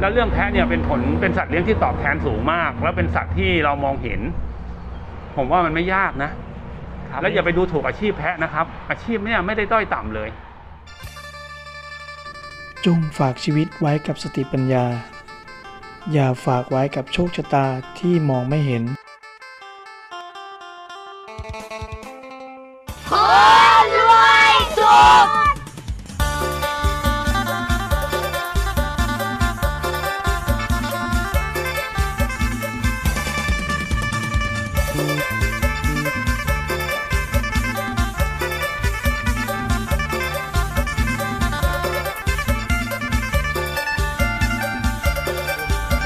แล้วเรื่องแพะเนี่ยเป็นผลเป็นสัตว์เลี้ยงที่ตอบแทนสูงมาก แล้วเป็นสัตว์ที่เรามองเห็น ผมว่ามันไม่ยากนะแล้วอย่าไปดูถูกอาชีพแพะนะครับ อาชีพเนี่ยไม่ได้ด้อยต่ำเลย จงฝากชีวิตไว้กับสติปัญญา อย่าฝากไว้กับโชคชะตาที่มองไม่เห็นค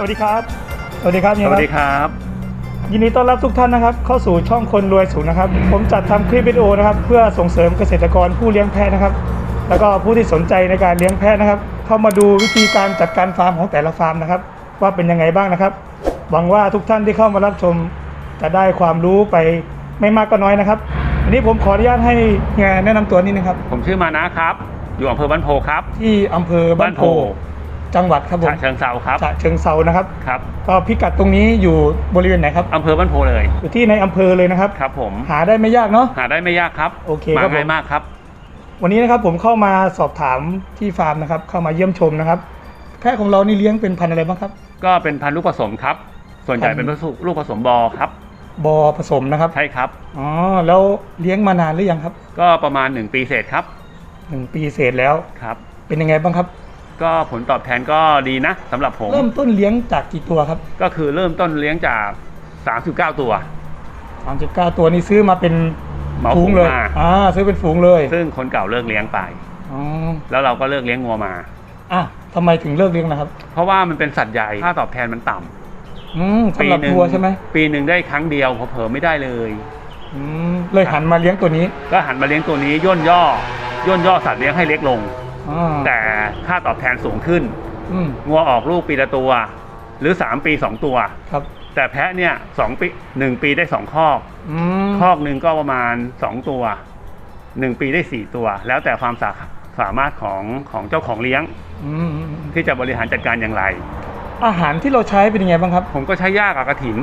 วัสดีครับ สวัสดีครับสเนี่ยวัคสรับดีครับ ยินดีต้อนรับทุกท่านนะครับ เข้าสู่ช่องคนรวยสูงนะครับ ผมจัดทำคลิปวิดีโอนะครับ เพื่อส่งเสริมเกษตรกรผู้เลี้ยงแพะนะครับ แล้วก็ผู้ที่สนใจในการเลี้ยงแพะนะครับ เข้ามาดูวิธีการจัดการฟาร์มของแต่ละฟาร์มนะครับ ว่าเป็นยังไงบ้างนะครับ หวังว่าทุกท่านที่เข้ามารับชม จะได้ความรู้ไปไม่มากก็น้อยนะครับวันนี้ผมขออนุญาตให้เฮียแนะนำตัวนิดนึงครับ ผมชื่อมานะครับ อยู่อำเภอบ้านโพครับ ที่อำเภอบ้านโพ จังหวัดครับผมฉะเชิงเซาครับฉะเชิงเซานะครับครับ ก็พิกัดตรงนี้อยู่บริเวณไหนครับอำเภอบ้านโพเลยอยู่ที่ในอำเภอเลยนะครับครับ ผมหาได้ไม่ยากเนาะหาได้ไม่ยากครับโอเคมาครับผมง่ายมากครับ วันนี้นะครับผมเข้ามาสอบถามที่ฟาร์มนะครับ เข้ามาเยี่ยมชมนะครับแพะของเรานี่เลี้ยงเป็นพันธุ์อะไรบ้างครับ ก็เป็นพันธุ์ลูกผสมครับ ส่วนใหญ่เป็นลูกผสมบอครับบอผสมนะครับใช่ครับอ๋อแล้วเลี้ยงมานานหรือยังครับ ก็ประมาณ 1 ปีเศษครับหนึ่งปีเศษแล้วครับ เป็นยังไงบ้างครับ ก็ผลตอบแทนก็ดีนะสำหรับผม เริ่มต้นเลี้ยงจากกี่ตัวครับก็คือเริ่มต้นเลี้ยงจาก 39 ตัว 39ตัวนี้ซื้อมาเป็นเหมาฝูงเลยฝูงมา อ่าซื้อเป็นฝูงเลยซึ่งคนเก่าเลิกเลี้ยงไป อ๋อแล้วเราก็เลิกเลี้ยงงัวมา อะทำไมถึงเลิกเลี้ยงนะครับเพราะว่ามันเป็นสัตว์ใหญ่ค่าตอบแทนมันต่ำอืมสำหรับวัวใช่ไหมปีหนึ่งได้ครั้งเดียวเผลอๆไม่ได้เลย อืมเลยหันมาเลี้ยงตัวนี้ก็หันมาเลี้ยงตัวนี้ย่นย่อย่นย่อสัตว์เลี้ยงให้เล็กลงอ่า แต่ค่าตอบแทนสูงขึ้นอืมงัวออกลูกปีละตัว หรือ 3 ปี 2 ตัวครับ แต่แพะเนี่ยสองปีหนึ่งปีได้สองคอกอืมคอกหนึ่งก็ประมาณ2ตัว1ปีได้4ตัว แล้วแต่ความสาสามารถของของเจ้าของเลี้ยงอืมอืมอืมที่จะบริหารจัดการอย่างไร อาหารที่เราใช้เป็นยังไงบ้างครับ ผมก็ใช้หญ้ากับกระถิน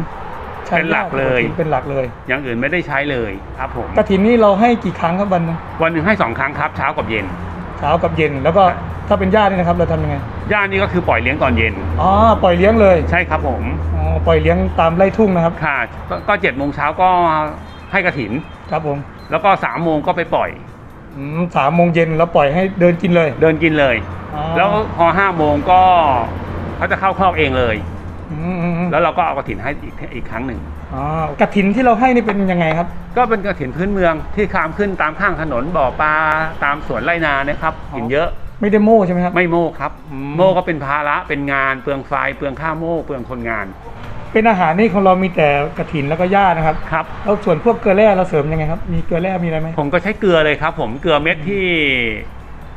ใช้เป็นหลักเลยเป็นหลักเลย อย่างอื่นไม่ได้ใช้เลยครับผมกระถินนี่เราให้กี่ครั้งครับวันหนึงวันหนึ่งให้สองครั้งครับเช้ากับเย็น เช้ากับเย็น แล้วก็ถ้าเป็นญาตินี่นะครับเราทำยังไงหญ้านี่ก็คือปล่อยเลี้ยงตอนเย็น อ๋อปล่อยเลี้ยงเลยใช่ครับผมอ๋อปล่อยเลี้ยงตามไร่ทุ่งนะครับค่ะก็ก็เจ็ดโมงเช้าก็ให้กระถิน ครับผมแล้วก็สามโมงก็ไปปล่อย อืมสามโมงเย็นแล้วปล่อยให้เดินกินเลยเดินกินเลย อ๋อแล้วพอห้าโมงก็เขาจะเข้าคอกเองเลย อืมอืมอืมแล้วเราก็เอากระถินให้อีกอีกครั้งหนึ่ง อ๋อกระถินที่เราให้นี่เป็นยังไงครับ ก็เป็นกระถินพื้นเมืองที่คามขึ้นตามข้างถนนบ่อปลาตามสวนไรนานะครับอ๋อหินเยอะไม่ได้โม่ใช่ไหมครับ ไม่โม่ครับอืมโม่ก็เป็นภาระเป็นงานเปลืองไฟเปลืองค่าโม่เปลืองคนงาน เป็นอาหารนี่ของเรามีแต่กระถินแล้วก็หญ้านะครับครับแล้วส่วนพวกเกลือแร่เราเสริมยังไงครับมีเกลือแร่มีอะไรไหมผมก็ใช้เกลือเลยครับ ผมเกลือเม็ดที่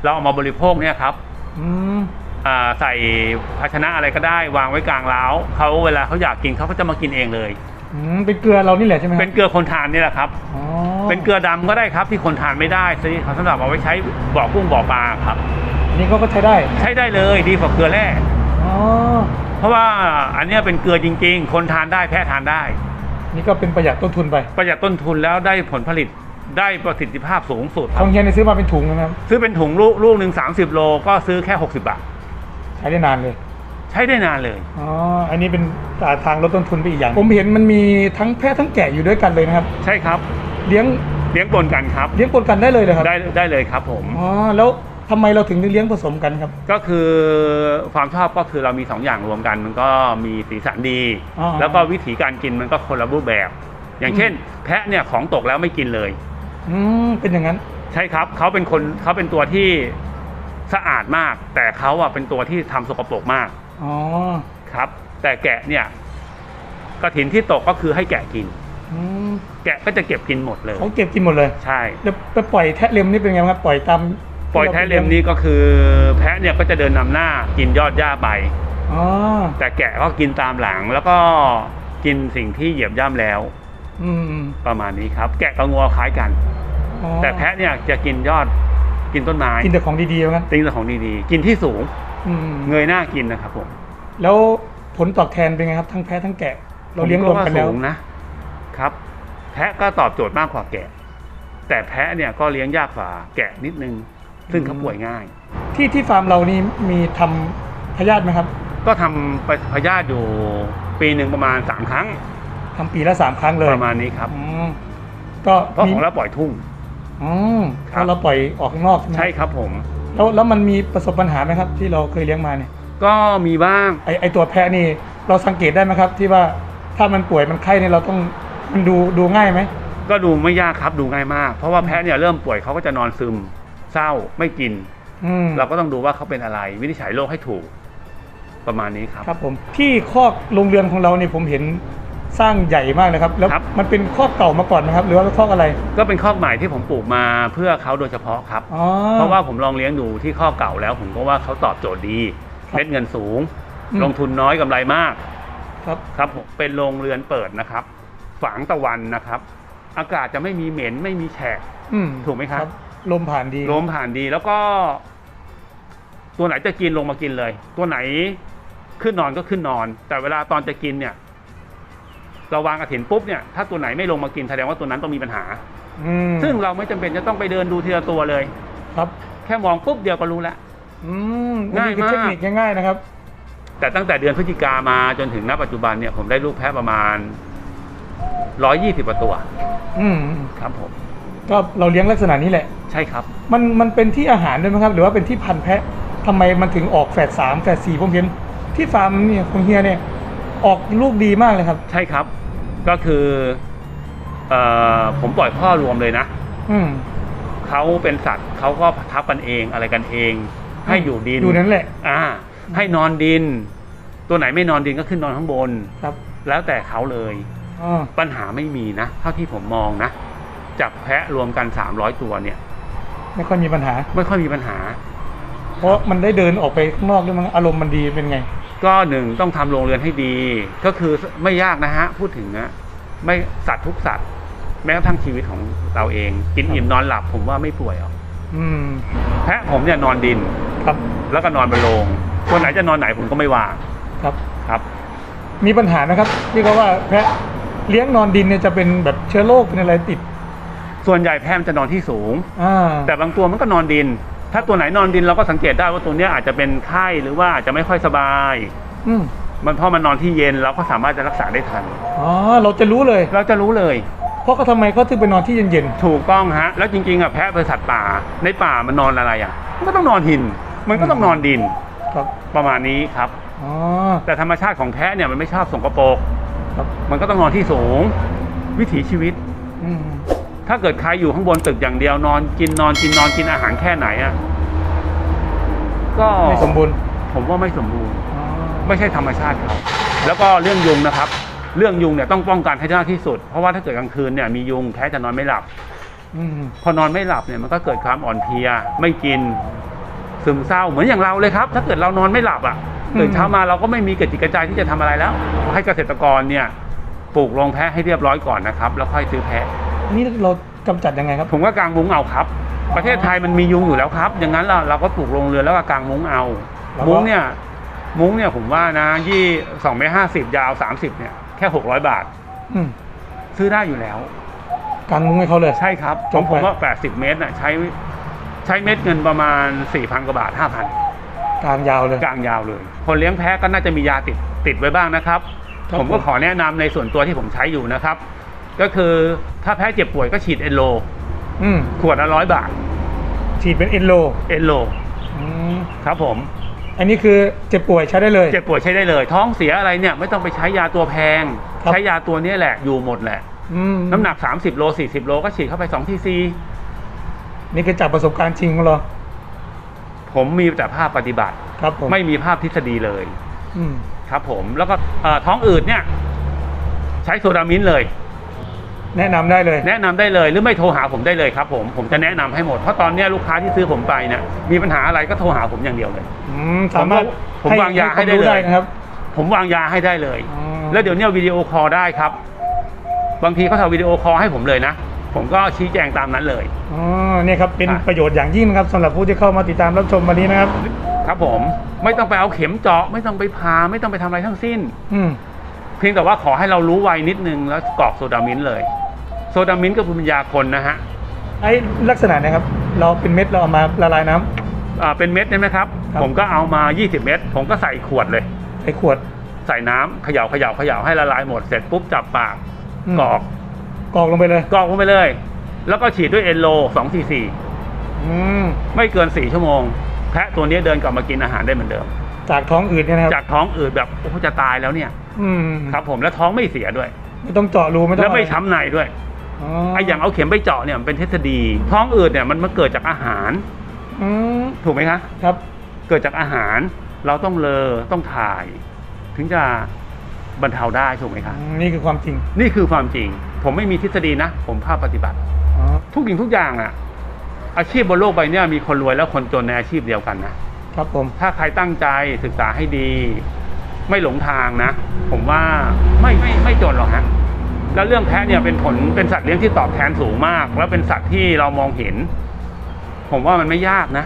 เราเอามาบริโภคเนี่ยครับอืมอ่าใส่ภาชนะอะไรก็ได้ วางไว้กลางเล้าเขาเวลาเขาอยากกินเขาก็จะมากินเองเลย อืมเป็นเกลือเรานี่แหละใช่ไหมครับเป็นเกลือคนทานนี่แหละครับ อ๋อเป็นเกลือดำก็ได้ครับที่คนทานไม่ได้ซึ่งเขาสำหรับเอาไว้ใช้บ่อกุ้งบ่อปลาครับ อันนี้เขาก็ใช้ได้ใช้ได้เลยดีกว่าเกลือแร่ อ๋อเพราะว่าอันเนี้ยเป็นเกลือจริง ๆ คนทานได้แพะทานได้ นี่ก็เป็นประหยัดต้นทุนไปประหยัดต้นทุนแล้วได้ผลผลิตได้ประสิทธิภาพสูงสุดคขรัอบงเฮียนี่ซื้อมาเป็นถุงนะครับซื้อเป็นถุงลูกลูกหนึ่ง30 โลก็ซื้อแค่ 60 บาท ใช้ได้นานเลย ใช้ได้นานเลย อ๋อ อันนี้เป็นทางลดต้นทุนไปอีกอย่าง ผมเห็นมันมีทั้งแพะทั้งแกะอยู่ด้วยกันเลยนะครับ ใช่ครับ เลี้ยงเลี้ยงปนกันครับ เลี้ยงปนกันได้เลยเลยครับ ได้ได้เลยครับผม อ๋อ แล้วทำไมเราถึงได้เลี้ยงผสมกันครับ ก็คือความชอบก็คือเรามีสองอย่างรวมกัน มันก็มีสีสันดีอ๋อแล้วก็วิธีการกินมันก็คนละรูปแบบ อย่างเช่น แพะเนี่ยของตกแล้วไม่กินเลย อืมเป็นอย่างนั้น ใช่ครับเขาเป็นคนเขาเป็นตัวที่สะอาดมาก แต่เขาอะเป็นตัวที่ทำสกปรกมาก อ๋อครับ แต่แกะเนี่ยกระถินที่ตกก็คือให้แกะกิน อืมแกะก็จะเก็บกินหมดเลย เขาเก็บกินหมดเลย ใช่ แล้วไปปล่อยแทะเล็มนี่เป็นไงครับปล่อยตามปล่อยแทะเล็มนี้ก็คือ แพะเนี่ยก็จะเดินนำหน้ากินยอดหญ้าไปอ๋อแต่แกะก็กินตามหลังแล้วก็กินสิ่งที่เหยียบย่ำแล้วอืมอืมประมาณนี้ครับ แกะกับงัวคล้ายกัน อ๋อแต่แพะเนี่ยจะกินยอดกินต้นไม้กินแต่ของดีๆเหมือนกันกินแต่ของดีๆกินที่สูง อืมเงยหน้ากินนะครับผมแล้วผลตอบแทนเป็นไงครับ ทั้งแพะทั้งแกะ เราเลี้ยงรวมกันแล้วผาสูงนะครับ แพะก็ตอบโจทย์มากกว่าแกะ แต่แพะเนี่ยก็เลี้ยงยากกว่าแกะนิดนึง ซึ่งเขาป่วยง่าย ที่ที่ฟาร์มเรานี่มีทำพยาธิไหมครับก็ทำพยาธิอยู่ปีหนึ่งประมาณสามครั้งทำปีละสามครั้งเลยประมาณนี้ครับ อืมก็เพราะมีของเราปล่อยทุ่ง อืมครับเพราะเราปล่อยออกข้างนอกใช่ไหมใช่ครับผม แล้วแล้วมันมีประสบปัญหาไหมครับ ที่เราเคยเลี้ยงมาเนี่ยก็มีบ้าง ไอไอตัวแพะนี่เราสังเกตได้ไหมครับ ที่ว่าถ้ามันป่วยมันไข้เนี่ยเราต้องมันดูดูง่ายไหมก็ดูไม่ยากครับดูง่ายมาก เพราะว่าแพะเนี่ยเริ่มป่วยเขาก็จะนอนซึม เศร้าไม่กิน อืมเราก็ต้องดูว่าเขาเป็นอะไร วินิจฉัยโรคให้ถูกประมาณนี้ครับ ครับผมที่คอกโรงเรือนของเราเนี่ยผมเห็น สร้างใหญ่มากเลยครับแล้วครับ มันเป็นคอกเก่ามาก่อนนะครับ หรือว่าคอกอะไรก็เป็นคอกใหม่ที่ผมปลูกมาเพื่อเขาโดยเฉพาะครับ อ๋อ เพราะว่าผมลองเลี้ยงดูที่ข้อกเก่าแล้ว ผมก็ว่าเขาตอบโจทย์ดีครับเม็ดเงินสูง อืม ลงทุนน้อยกำไรมากครับ ครับผมเป็นโรงเรือนเปิดนะครับฝางตะวันนะครับ อากาศจะไม่มีเหม็นไม่มีแฉะอืมถูกไหมครับ ลมผ่านดีลมผ่านดีแล้วก็ ตัวไหนจะกินลงมากินเลย ตัวไหนขึ้นนอนก็ขึ้นนอน แต่เวลาตอนจะกินเนี่ย เราวางกระถินปุ๊บเนี่ยถ้าตัวไหนไม่ลงมากินแสดงว่าตัวนั้นต้องมีปัญหา อืมซึ่งเราไม่จำเป็นจะต้องไปเดินดูทีละตัวเลย ครับ แค่มองปุ๊บเดียวก็รู้แล้ว อืมง่ายนี่คือมากเทคนิคง่ายๆนะครับ แต่ตั้งแต่เดือนพฤศจิกามาจนถึงณปัจจุบันเนี่ยผมได้ลูกแพะประมาณร้อยยี่สิบตัวอืมครับผมก็เราเลี้ยงลักษณะนี้แหละ ใช่ครับ มันมันเป็นที่อาหารด้วยไหมครับ หรือว่าเป็นที่พันธุ์แพะทำไมมันถึงออกแฝดสามแฝดสี่ผมเห็นที่ฟาร์มเนี่ยของเฮียเนี่ย ออกลูกดีมากเลยครับ ใช่ครับ ก็คือเอ่อผมปล่อยพ่อรวมเลยนะอืมเขาเป็นสัตว์เขาก็ทับกันเองอะไรกันเอง ให้อยู่ดินอยู่นั้นแหละ อ่า ให้นอนดิน ตัวไหนไม่นอนดินก็ขึ้นนอนข้างบนครับ แล้วแต่เขาเลยอ๋อปัญหาไม่มีนะเท่าที่ผมมองนะจับแพะรวมกัน300ตัวเนี่ย ไม่ค่อยมีปัญหา ไม่ค่อยมีปัญหา เพราะมันได้เดินออกไปข้างนอกด้วยมั้งอารมณ์มันดีเป็นไง ก็หนึ่งต้องทำโรงเรือนให้ดี ก็คือไม่ยากนะฮะ พูดถึงนะไม่สัตว์ทุกสัตว์ แม้กระทั่งชีวิตของเราเอง กินอิ่มนอนหลับผมว่าไม่ป่วยหรอกอืมแพะผมเนี่ยนอนดินครับ แล้วก็นอนบนโรงตัวไหนจะนอนไหนผมก็ไม่ว่าครับครับ มีปัญหานะครับที่เขาว่าแพะเลี้ยงนอนดินเนี่ยจะเป็นแบบเชื้อโรคเป็นอะไรติด ส่วนใหญ่แพะมันจะนอนที่สูงอ่าแต่บางตัวมันก็นอนดิน ถ้าตัวไหนนอนดินเราก็สังเกตได้ว่าตัวเนี้ยอาจจะเป็นไข้หรือว่าอาจจะไม่ค่อยสบาย อืมมันเพราะมันนอนที่เย็นเราก็สามารถจะรักษาได้ทัน อ๋อ เราจะรู้เลย เราจะรู้เลย เพราะเขาทำไมเขาถึงไปนอนที่เย็นถูกต้องฮะ แล้วจริงๆอะแพะเป็นสัตว์ป่าในป่ามันนอนอะไรอะมันก็ต้องนอนหิน มันก็ต้องนอนดินๆครับประมาณนี้ครับ อ๋อ แต่ธรรมชาติของแพะเนี่ยมันไม่ชอบสกปรกครับ มันก็ต้องนอนที่สูง วิถีชีวิต อืม ถ้าเกิดใครอยู่ข้างบนตึกอย่างเดียวนอนกินนอนกินนอนกินอาหารแค่ไหนอะก็ไม่สมบูรณ์ ผมว่าไม่สมบูรณ์อ๋อไม่ใช่ธรรมชาติเขาแล้วก็เรื่องยุงนะครับ เรื่องยุงเนี่ยต้องป้องกันให้ได้ที่สุด เพราะว่าถ้าเกิดกลางคืนเนี่ยมียุงแพ้จะนอนไม่หลับอืมพอนอนไม่หลับเนี่ยมันก็เกิดความอ่อนเพลีย ไม่กิน ซึมเศร้าเหมือนอย่างเราเลยครับ ถ้าเกิดเรานอนไม่หลับอะตื่นเช้ามาเราก็ไม่มีกระจิตกระใจที่จะทำอะไรแล้ว ให้เกษตรกรเนี่ยปลูกโรงแพะให้เรียบร้อยก่อนนะครับ แล้วค่อยซื้อแพะ นี่เรากำจัดยังไงครับ ผมก็กางมุ้งเอาครับ ประเทศไทยมันมียุงอยู่แล้วครับ อย่างนั้นเราเราก็ปลูกโรงเรือนแล้วก็กางมุ้งเอา แล้วก็ มุ้งเนี่ย มุ้งเนี่ยผมว่านะยี่สองเมตรห้าสิบยาวสามสิบเนี่ยแค่หกร้อยบาท อืมซื้อได้อยู่แล้ว กางมุ้งให้เขาเลย ใช่ครับจผบมไป ผมว่าแปดสิบเมตรน่ะใช้ใช้เม็ดเงินประมาณสี่พันกว่าบาทห้าพันกางยาวเลย กลางยาวเลย คนเลี้ยงแพะก็น่าจะมียาติดติดไว้บ้างนะครับ ครับผมก็ผม ขอแนะนำในส่วนตัวที่ผมใช้อยู่นะครับ ก็คือถ้าแพะเจ็บป่วยก็ฉีดเอโล อืมขวดละร้อยบาท ฉีดเป็นเอ็นโลเอโล อืมครับผม อันนี้คือเจ็บป่วยใช้ได้เลย เจ็บป่วยใช้ได้เลย ท้องเสียอะไรเนี่ยไม่ต้องไปใช้ยาตัวแพง ครับ ใช้ยาตัวเนี้ยแหละอยู่หมดแหละ อืมน้ำหนัก 30 โล 40 โลก็ฉีดเข้าไป2ทีซีนี่คือจากประสบการณ์จริงของเราผมมีแต่ภาพปฏิบัติ ครับผมไม่มีภาพทฤษฎีเลย อืม ครับผมแล้วก็เอ่อท้องอืดเนี่ย ใช้โซดามินเลย แนะนำได้เลย แนะนำได้เลยหรือไม่โทรหาผมได้เลยครับผมผมจะแนะนำให้หมดเพราะตอนเนี้ยลูกค้าที่ซื้อผมไปเนี่ยมีปัญหาอะไรก็โทรหาผมอย่างเดียวเลย อืมสามารถผมวางยาให้ได้ควมรู้เลยนะครับ ผมวางยาให้ได้เลย อ๋อ แล้วเดี๋ยวเนี้ยวิดีโอคอลได้ครับ บางทีเขาทำวิดีโอคอลให้ผมเลยนะ ผมก็ชี้แจงตามนั้นเลย อ๋อเนี่ยครับเป็นอะ ประโยชน์อย่างยิ่งนะครับสำหรับผู้ที่เข้ามาติดตามรับชมวันนี้นะครับ ครับครับผมไม่ต้องไปเอาเข็มเจาะ ไม่ต้องไปผ่าไม่ต้องไปทำอะไรทั้งสิ้น อืมเพียงแต่ว่าขอให้เรารู้ไวนิดนึงแล้วกรอกโซดามินเลย โซดามินก็คือปัญญาคนนะฮะไอ้ลักษณะเนะครับ เราเป็นเม็ดเราเอามาละลายน้ำ อ่าเป็นเม็ดใช่ไหมครับ ครับ ผมก็เอามา 20 เม็ดผมก็ใส่ขวดเลย ใส่ขวด ใส่น้ำเขย่าเขย่าเขย่าให้ละลายหมดเสร็จปุ๊บจับปากอืม กรอกกรอกลงไปเลย กรอกลงไปเลย แล้วก็ฉีดด้วยเอนโล2 4อืม4ไม่เกิน 4 ชั่วโมง แพะตัวนี้เดินกลับมากินอาหารได้เหมือนเดิม จากท้องอืดเนี่ยนะครับจากท้องอืดแบบโอ้โหจะตายแล้วเนี่ย อืมครับผมแล้วท้องไม่เสียด้วย ไม่ต้องเจาะรูไม่ต้องแล้วไม่อะรช้ำในด้วยอ๋อ ไอ้อย่างเอาเข็มไปเจาะเนี่ยมันเป็นทฤษฎี ท้องอืดเนี่ยมันมาเกิดจากอาหารอืมถูกไหมคะครับ เกิดจากอาหาร เราต้องเลอต้องถ่าย ถึงจะบรรเทาได้ถูกไหมคะอืมนี่คือความจริง นี่คือความจริง ผมไม่มีทฤษฎีนะ ผมภาคปฏิบัติอ๋อทุกสิ่งทุกอย่างอะอาชีพบนโลกใบเนี้ยมีคนรวยและคนจนในอาชีพเดียวกันนะครับผมถ้าใครตั้งใจศึกษาให้ดี ไม่หลงทางนะ ผมว่าไม่ไม่ไม่จนหรอกฮะ แล้วเรื่องแพะเนี่ยเป็นผลเป็นสัตว์เลี้ยงที่ตอบแทนสูงมาก แล้วเป็นสัตว์ที่เรามองเห็น ผมว่ามันไม่ยากนะ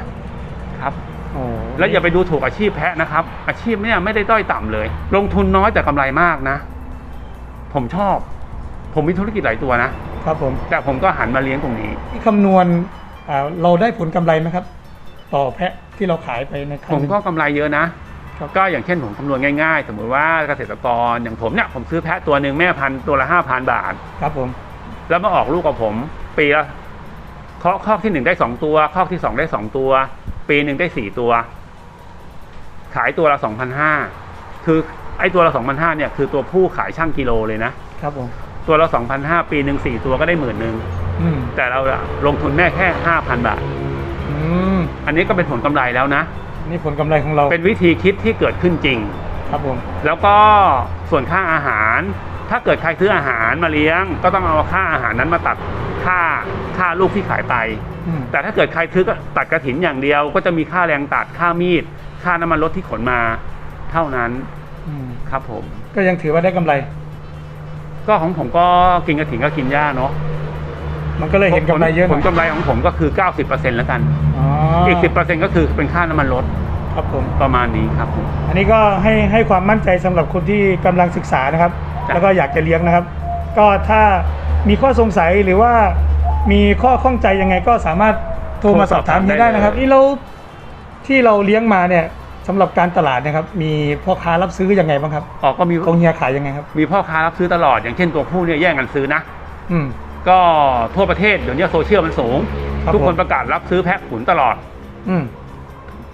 ครับโอ้แล้วอย่าไปดูถูกอาชีพแพะนะครับ อาชีพเนี่ยไม่ได้ด้อยต่ำเลย ลงทุนน้อยแต่กำไรมากนะ ผมชอบ ผมมีธุรกิจหลายตัวนะครับผมแต่ผมก็หันมาเลี้ยงตรงนี้ที่คำนวณอ่าเราได้ผลกำไรไหมครับ ต่อแพะที่เราขายไปในครั้งผมหนึ่งก็กำไรเยอะนะ ก็อย่างเช่นผมคำนวณง่ายๆ สมมติว่าเกษตรกรอย่างผมเนี่ยผมซื้อแพะตัวหนึ่งแม่พันธุ์ตัวละห้าพันบาท ครับผม แล้วมาออกลูกกับผมปีละเคาะคอกที่หนึ่งได้สองตัวคอกที่สองได้สองตัว ปีหนึ่งได้สี่ตัว ขายตัวละสองพันห้าคือไอ้ตัวละสองพันห้าเนี่ยคือตัวผู้ขายช่างกิโลเลยนะครับผมตัวละสองพันห้าปีหนึ่งสี่ตัวก็ได้หมื่นหนึ่งอืมแต่เราอะลงทุนแม่แค่ห้าพันบาทอืมอันนี้ก็เป็นผลกำไรแล้วนะ นี่ผลกำไรของเราเป็นวิธีคิดที่เกิดขึ้นจริง ครับผม แล้วก็ส่วนค่าอาหาร ถ้าเกิดใครซื้ออาหารมาเลี้ยง ก็ต้องเอาค่าอาหารนั้นมาตัดค่าค่าลูกที่ขายไป อืมแต่ถ้าเกิดใครซื้อก็ตัดกระถินอย่างเดียว ก็จะมีค่าแรงตัดค่ามีด ค่าน้ำมันรถที่ขนมา เท่านั้นอืมครับผม ก็ยังถือว่าได้กำไร ก็ของผมก็กินกระถินก็กินหญ้าเนาะ มันก็เลยเห็นกำไรเยอะหผน่อลยกำไรของผมก็คือ 90%แล้วกัน อ๋ออีก 10%ก็คือเป็นค่าน้ำมันรถครับผม ประมาณนี้ครับผม อันนี้ก็ให้ให้ความมั่นใจสำหรับคนที่กำลังศึกษานะครับ จ้ะ แล้วก็อยากจะเลี้ยงนะครับ ก็ถ้ามีข้อสงสัยหรือว่ามีข้อข้องใจยังไงก็สามารถโทรมาสอบถามเฮียได้นะครับนี่เราที่เราเลี้ยงมาเนี่ยสำหรับการตลาดนะครับ มีพ่อค้ารับซื้อยังไงบ้างครับออกก็มีของเฮียขายยังไงครับ มีพ่อค้ารับซื้อตลอดอย่างเช่นตัวผู้เนี่ยแย่งกันซื้อนะ อืม ก็ทั่วประเทศเดี๋ยวนี้โซเชียลมันสูง ครับทุกคนผม ประกาศรับซื้อแพะขุนตลอด อืม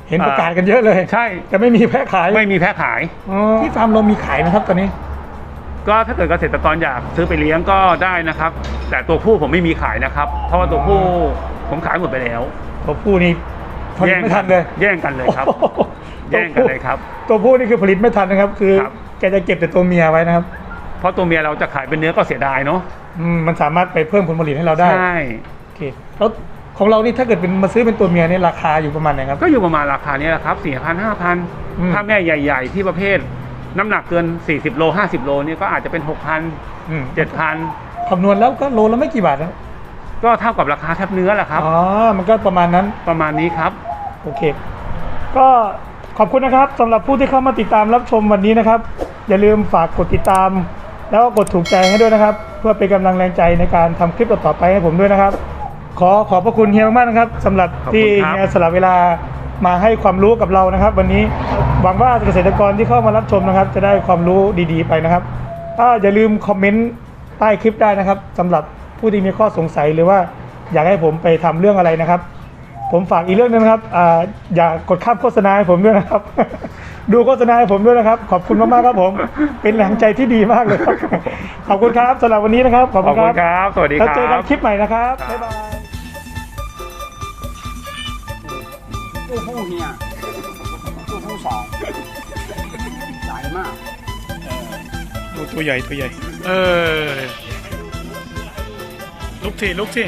เห็นอ่าประกาศกันเยอะเลยใช่ แต่ไม่มีแพะขายไม่มีแพะขาย อ๋อที่ฟาร์มเรามีขายนะครับตอนนี้ ก็ถ้าเกิดเกษตรกรอยากซื้อไปเลี้ยงก็ได้นะครับ แต่ตัวผู้ผมไม่มีขายนะครับ เพราะว่าตัวผู้ผมขายหมดไปแล้วตัวผู้นี่ผลิตไม่ทันเลยแย่งกันเลยครับ โอ้โหแย่งกันเลยครับตัวผู้นี่คือผลิตไม่ทันนะครับ คือครับ แกจะเก็บแต่ตัวเมียไว้นะครับ เพราะตัวเมียเราจะขายเป็นเนื้อก็เสียดายเนาะ อืมมันสามารถไปเพิ่มผลผลิตให้เราได้ใช่ โอเคแล้วของเรานี่ถ้าเกิดเป็นมาซื้อเป็นตัวเมียนี่ราคาอยู่ประมาณไหนครับ ก็อยู่ประมาณราคานี้แหละครับสี่พันห้าพันอืม ถ้าแม่ใหญ่ ๆ ที่ประเภท น้ำหนักเกิน 40 โล 50 โลเนี่ยก็อาจจะเป็น 6,000 อืม7,000 คำนวณแล้วก็โลละไม่กี่บาทนะก็เท่ากับราคาแทบเนื้อแหละครับ อ๋อมันก็ประมาณนั้น ประมาณนี้ครับ โอเค ก็ขอบคุณนะครับสำหรับผู้ที่เข้ามาติดตามรับชมวันนี้นะครับ อย่าลืมฝากกดติดตาม แล้วก็กดถูกใจให้ด้วยนะครับ เพื่อเป็นกำลังแรงใจในการทำคลิปต่อๆไปให้ผมด้วยนะครับ ขอขอบพระคุณเฮียมากๆนะครับสำหรับขอบคุณที่ครับ เฮียสละเวลามาให้ความรู้กับเรานะครับ วันนี้หวังว่าเกษตรกรที่เข้ามารับชมนะครับ จะได้ความรู้ดีๆไปนะครับก็อย่าลืมคอมเมนต์ใต้คลิปได้นะครับสำหรับผู้ที่มีข้อสงสัยหรือว่าอยากให้ผมไปทำเรื่องอะไรนะครับ ผมฝากอีกเรื่องหนึงนะครับอ่าอย่ากดข้ามโฆษณาให้ผมด้วยนะครับ ดูโฆษณาให้ผมด้วยนะครับ ขอบคุณมากๆครับผม เป็นแรงใจที่ดีมากเลยครับ ขอบคุณครับสำหรับวันนี้นะครับ ขอบขคุอบณคคุรัณบครับ สวัสดีคแล้วรับเจอกันคลิปใหม่นะครับครับบ๊ายบายตัวผู้เนี่ยตัวผู้สองใหญ่มากตัวใหญ่ตัวใหญ่ เออลุกทีลุกที